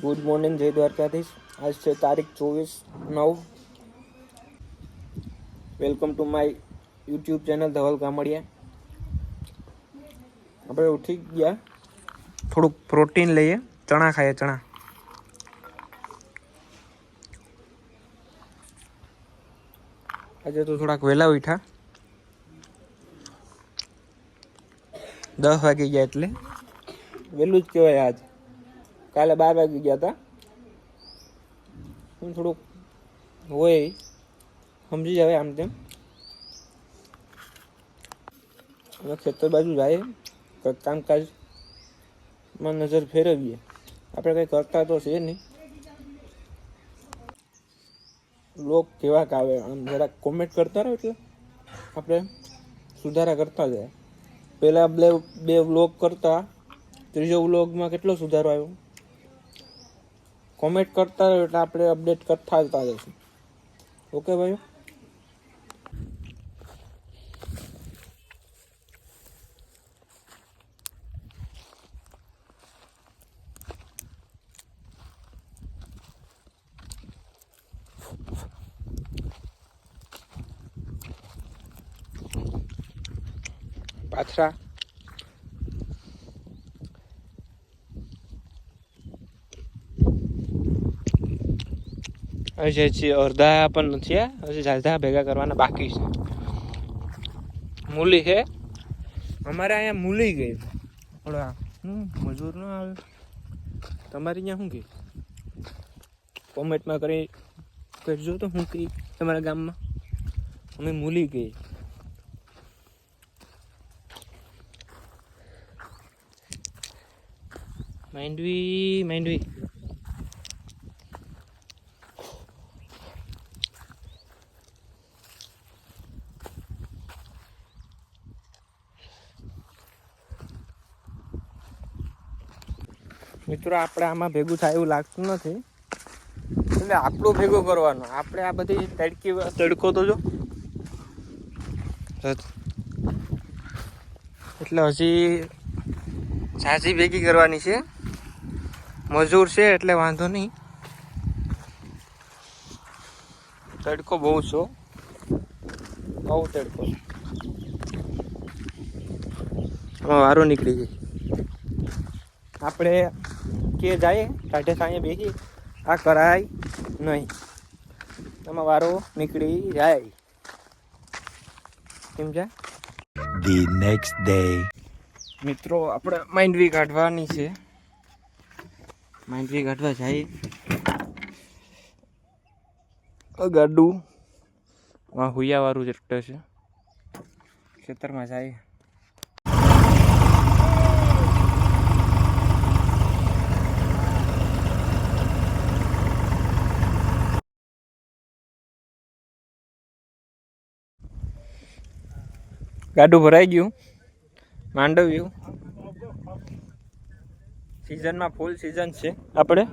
Good morning જય દ્વારકાધીશ આજ છે તારીખ ચોવીસ નવ welcome to my YouTube channel Dhaval Gamadiya આપણે ઉઠી ગયા. થોડુંક પ્રોટીન લઈએ. ચણા ખાઈએ, ચણા. આજે તો થોડાક વહેલા ઉઠા દસ વાગી ગયા એટલે. વહેલું જ કહેવાય આજ. કાલે બાર વાગી ગયા હતા થોડુંક હોય સમજી જવાય આમ તેમ. હવે ખેતર બાજુ જાય તો કામકાજમાં નજર ફેરવીએ. આપણે કંઈ કરતા તો છે નહીં. લોક કેવાક આવે આમ જરાક કોમેન્ટ કરતા રહો એટલે આપણે સુધારા કરતા જાય. પહેલાં બે બે વ્લોગ કરતા, ત્રીજો વ્લોગમાં કેટલો સુધારો આવ્યો? કોમેન્ટ કરતા રહો એટલે આપણે અપડેટ કરતા જતા જઈશું. ઓકે ભાઈઓ? પાથરા? હજી હજી અડધા પણ નથી હજી ઝાઝા ભેગા કરવાના બાકી છે. મૂલી છે? અમારે અહીંયા મૂલી ગઈ. થોડા હું મજૂર ન આવે. તમારે અહીંયા શું કે? કોમેન્ટમાં કરી કરજો તો હું કહી તમારા ગામમાં. અમે મૂલી ગઈ. માંડવી માંડવી. મિત્રો, આપણે આમાં ભેગું થાય એવું લાગતું નથી. એટલે આપણું ભેગું કરવાનું. આપણે આ બધી તડકી તડકો તો જો. એટલે હજી સાચી ભેગી કરવાની છે. મજૂર છે એટલે વાંધો નહીં. તડકો બહુ છો બહુ તડકો. વારો નીકળી ગઈ આપણે કે જાય ટાઢે સાંજે બેસી આ કરાય નહીં. એમાં વારો નીકળી જાય. કેમ છે? ધી નેક્સ્ટ ડે મિત્રો આપણે માંડવી કાઢવાની છે. માંડવી કાઢવા જાય. ગાડું હુયાવાળું ચેપ્ટર છે. ખેતરમાં જાય. ગાડું ભરાઈ ગયું. માંડવ્યું. સિઝનમાં ફૂલ સિઝન છે. આપણે?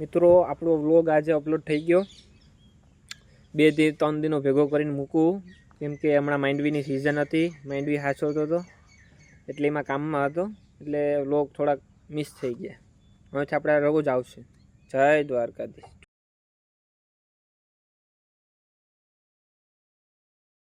મિત્રો, આપણો વ્લોગ આજે અપલોડ થઈ ગયો. બેથી ત્રણ દિનો ભેગો કરીને મૂકું. કેમ કે હમણાં માંડવીની સિઝન હતી. માંડવી હાચવતો હતો એટલે એમાં કામમાં હતો. એટલે લોક થોડાક મિસ થઈ ગયા. હવે આપણે રોજ આવશે. જય દ્વારકાધીશ.